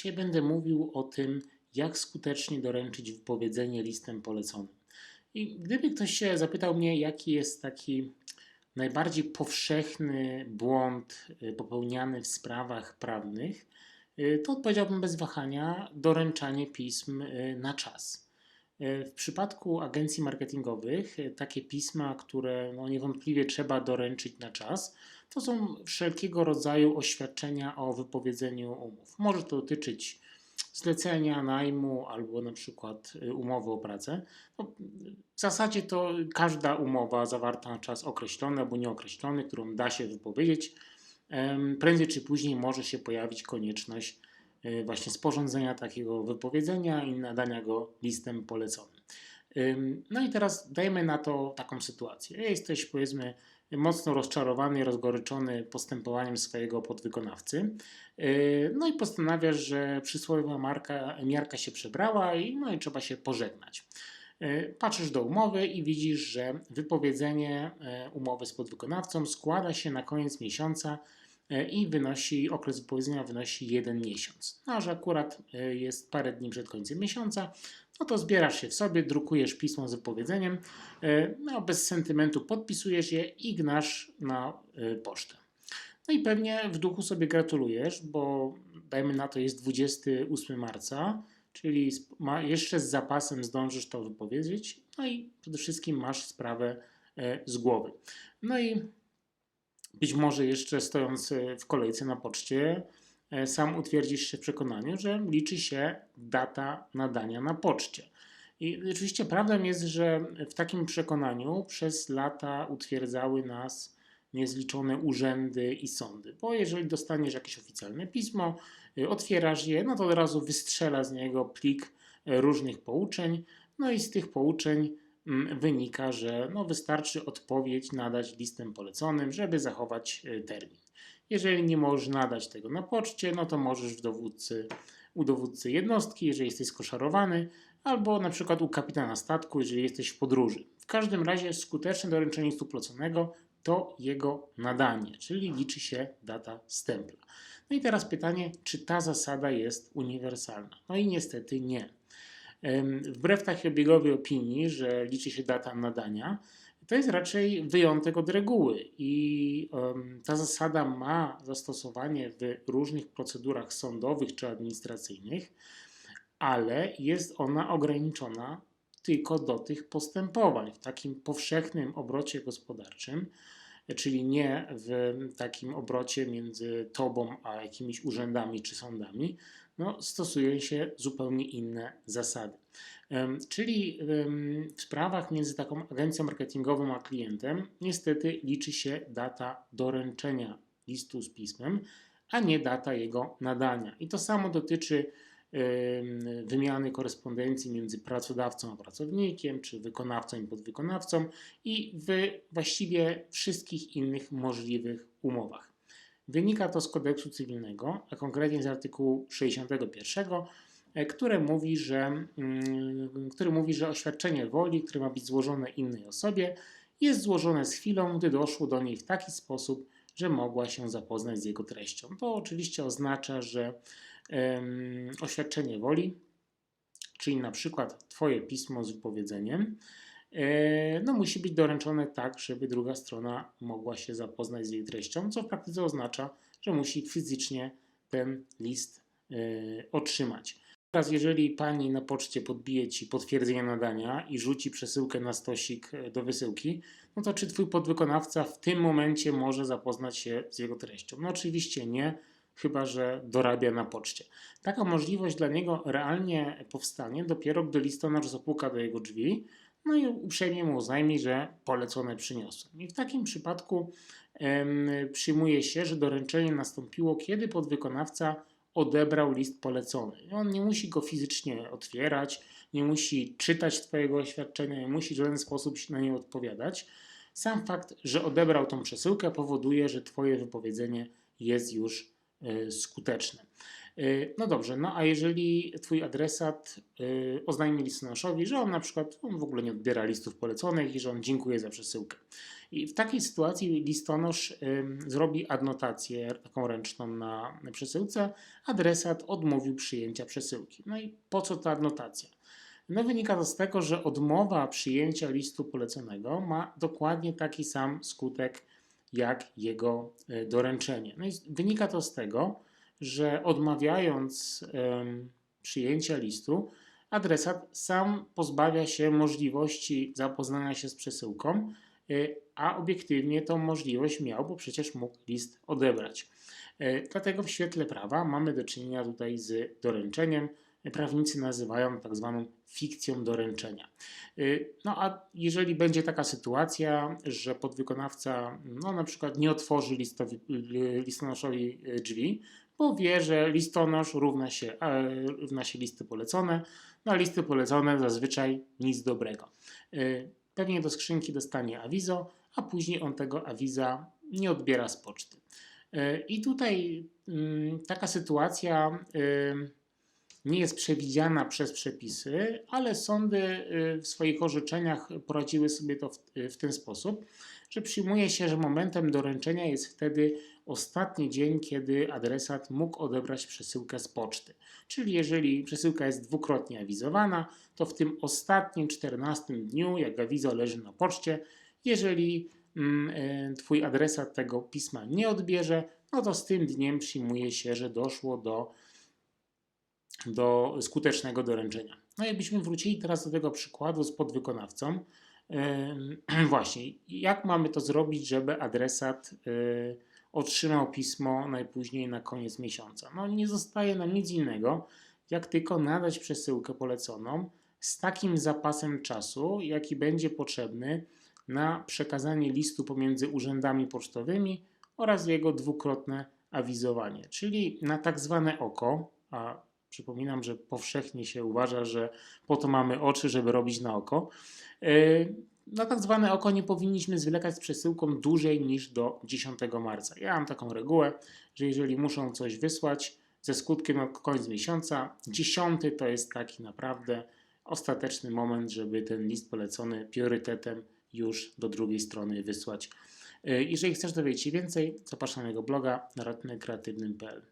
Dzisiaj będę mówił o tym, jak skutecznie doręczyć wypowiedzenie listem poleconym. I gdyby ktoś się zapytał mnie, jaki jest taki najbardziej powszechny błąd y, popełniany w sprawach prawnych, y, to odpowiedziałbym bez wahania doręczanie pism y, na czas. W przypadku agencji marketingowych takie pisma, które no niewątpliwie trzeba doręczyć na czas, to są wszelkiego rodzaju oświadczenia o wypowiedzeniu umów. Może to dotyczyć zlecenia, najmu albo na przykład y, umowy o pracę. No, w zasadzie to każda umowa zawarta na czas określony albo nieokreślony, którą da się wypowiedzieć, prędzej czy później może się pojawić konieczność właśnie sporządzenia takiego wypowiedzenia i nadania go listem poleconym. No i teraz dajmy na to taką sytuację. Jesteś powiedzmy mocno rozczarowany rozgoryczony postępowaniem swojego podwykonawcy. No i postanawiasz, że przysłowiowa marka, miarka się przebrała i, no i trzeba się pożegnać. Patrzysz do umowy i widzisz, że wypowiedzenie yy, umowy z podwykonawcą składa się na koniec miesiąca i wynosi, okres wypowiedzenia wynosi jeden miesiąc. No, że akurat jest parę dni przed końcem miesiąca, no to zbierasz się w sobie, drukujesz pismo z wypowiedzeniem, e, no bez sentymentu podpisujesz je i gnasz na e, pocztę. No i pewnie w duchu sobie gratulujesz, bo dajmy na to jest 28 marca, czyli jeszcze z zapasem zdążysz to wypowiedzieć, no i przede wszystkim masz sprawę e, z głowy. No i być może jeszcze stojąc w kolejce na poczcie, E, sam utwierdzisz się w przekonaniu, że liczy się data nadania na poczcie. I oczywiście prawdą jest, że w takim przekonaniu przez lata utwierdzały nas niezliczone urzędy i sądy. Bo jeżeli dostaniesz jakieś oficjalne pismo, y, otwierasz je, no to od razu wystrzela z niego plik e, różnych pouczeń. No i z tych pouczeń wynika, że no wystarczy odpowiedź nadać listem poleconym, żeby zachować e, termin. Jeżeli nie możesz nadać tego na poczcie, no to możesz w dowódcy, u dowódcy jednostki, jeżeli jesteś skoszarowany, albo na przykład u kapitana statku, jeżeli jesteś w podróży. W każdym razie skuteczne doręczenie listu płaconego to jego nadanie, czyli liczy się data stempla. No i teraz pytanie, czy ta zasada jest uniwersalna? No i niestety nie. Wbrew takiej obiegowej opinii, że liczy się data nadania, to jest raczej wyjątek od reguły i ta zasada ma zastosowanie w różnych procedurach sądowych czy administracyjnych, ale jest ona ograniczona tylko do tych postępowań w takim powszechnym obrocie gospodarczym, czyli nie w takim obrocie między tobą a jakimiś urzędami czy sądami, no, stosują się zupełnie inne zasady. Czyli w sprawach między taką agencją marketingową a klientem niestety liczy się data doręczenia listu z pismem, a nie data jego nadania. I to samo dotyczy wymiany korespondencji między pracodawcą a pracownikiem, czy wykonawcą i podwykonawcą i w właściwie wszystkich innych możliwych umowach. Wynika to z kodeksu cywilnego, a konkretnie z artykułu 61 E, które mówi, że, mm, który mówi, że oświadczenie woli, które ma być złożone innej osobie, jest złożone z chwilą, gdy doszło do niej w taki sposób, że mogła się zapoznać z jego treścią. To oczywiście oznacza, że um, oświadczenie woli, czyli na przykład Twoje pismo z wypowiedzeniem, e, no, musi być doręczone tak, żeby druga strona mogła się zapoznać z jej treścią, co w praktyce oznacza, że musi fizycznie ten list e, otrzymać. Teraz, jeżeli pani na poczcie podbije ci potwierdzenie nadania i rzuci przesyłkę na stosik e, do wysyłki, no to czy twój podwykonawca w tym momencie może zapoznać się z jego treścią? No oczywiście nie, chyba że dorabia na poczcie. Taka możliwość dla niego realnie powstanie dopiero gdy listonosz zapuka do jego drzwi, no i uprzejmie mu oznajmi, że polecone przyniosłem. I w takim przypadku em, przyjmuje się, że doręczenie nastąpiło, kiedy podwykonawca odebrał list polecony. On nie musi go fizycznie otwierać, nie musi czytać Twojego oświadczenia, nie musi w żaden sposób na nie odpowiadać. Sam fakt, że odebrał tą przesyłkę, powoduje, że Twoje wypowiedzenie jest już e, skuteczne. Y, No dobrze, no a jeżeli twój adresat y, oznajmi listonoszowi, że on na przykład on w ogóle nie odbiera listów poleconych i że on dziękuję za przesyłkę. I w takiej sytuacji listonosz ym, zrobi adnotację taką ręczną na, przesyłce. Adresat odmówił przyjęcia przesyłki. No i po co ta adnotacja? No wynika to z tego, że odmowa przyjęcia listu poleconego ma dokładnie taki sam skutek jak jego y, doręczenie. No i wynika to z tego, że odmawiając przyjęcia listu, adresat sam pozbawia się możliwości zapoznania się z przesyłką, y, a obiektywnie tą możliwość miał, bo przecież mógł list odebrać. Y, Dlatego w świetle prawa mamy do czynienia tutaj z doręczeniem. Prawnicy nazywają tak zwaną fikcją doręczenia. Y, No a jeżeli będzie taka sytuacja, że podwykonawca no, na przykład nie otworzy listowi, y, listonoszowi drzwi, bo wie, że listonosz równa się, e, równa się listy polecone, no a listy polecone zazwyczaj nic dobrego. Y, Pewnie do skrzynki dostanie awizo, a później on tego awiza nie odbiera z poczty. Y, I tutaj mm, taka sytuacja nie jest przewidziana przez przepisy, ale sądy y, w swoich orzeczeniach poradziły sobie to w, w ten sposób, że przyjmuje się, że momentem doręczenia jest wtedy ostatni dzień, kiedy adresat mógł odebrać przesyłkę z poczty. Czyli jeżeli przesyłka jest dwukrotnie awizowana, to w tym ostatnim 14 dniu, jak awizo leży na poczcie, jeżeli mm, y, Twój adresat tego pisma nie odbierze, no to z tym dniem przyjmuje się, że doszło do do skutecznego doręczenia. No jakbyśmy wrócili teraz do tego przykładu z podwykonawcą, właśnie, jak mamy to zrobić, żeby adresat y, otrzymał pismo najpóźniej na koniec miesiąca? No nie zostaje nam nic innego, jak tylko nadać przesyłkę poleconą z takim zapasem czasu, jaki będzie potrzebny na przekazanie listu pomiędzy urzędami pocztowymi oraz jego dwukrotne awizowanie, czyli na tak zwane oko, a Przypominam, że powszechnie się uważa, że po to mamy oczy, żeby robić na oko. Yy, Na tak zwane oko nie powinniśmy zwlekać z przesyłką dłużej niż do 10 marca. Ja mam taką regułę, że jeżeli muszą coś wysłać ze skutkiem na koniec miesiąca, 10 to jest taki naprawdę ostateczny moment, żeby ten list polecony priorytetem już do drugiej strony wysłać. Yy, Jeżeli chcesz dowiedzieć się więcej, zapraszam na jego bloga na ratunekkreatywnym.pl.